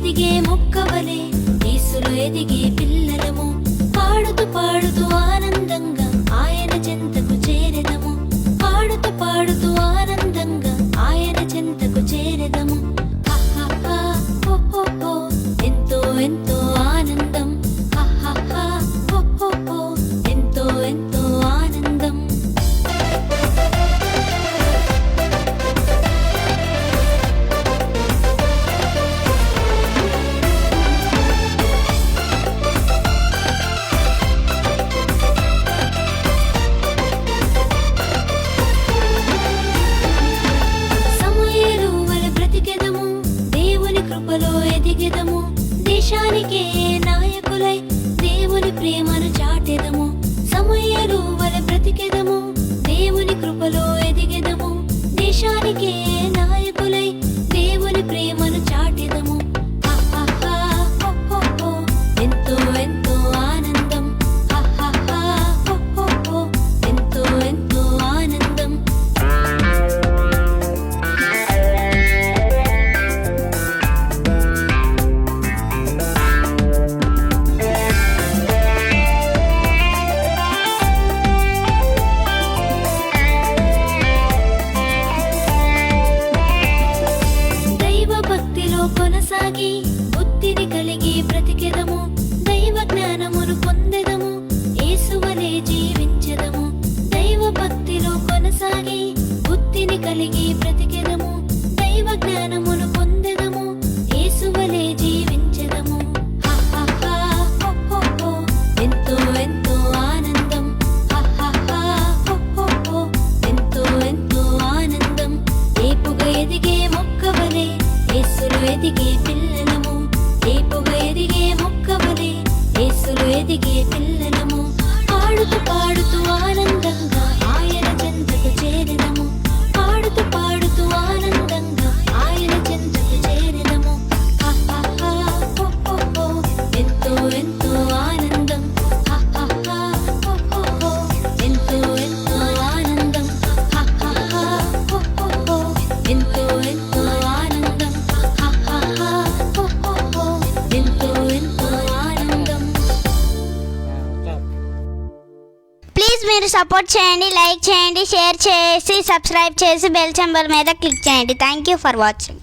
ఎదిగే మొక్కవలే యేసులో ఎదిగే పిల్లలము. పాడుతూ పాడుతూ దేవుని ప్రేమను చాటెదము. సమయలు వల బ్రతికెదము. దేవుని కృపలో ఎదిగి కలిగి బ్రతికెదము దైవ జ్ఞానమును పొందెదము యేసువలే జీవించెదము. ఎంతో ఎంతో ఆనందం. ఎంతో ఎంతో ఆనందం. ఏపుగా ఎదిగే మొక్కవలే యేసులు ఎదిగే పిల్లలము. ఏపుగా ఎదిగే మొక్కవలే యేసులు ఎదిగే పిల్ల మీరు సపోర్ట్ చేయండి లైక్ చేయండి షేర్ చేసి సబ్స్క్రైబ్ చేసి బెల్ సింబల్ మీద క్లిక్ చేయండి. Thank you for watching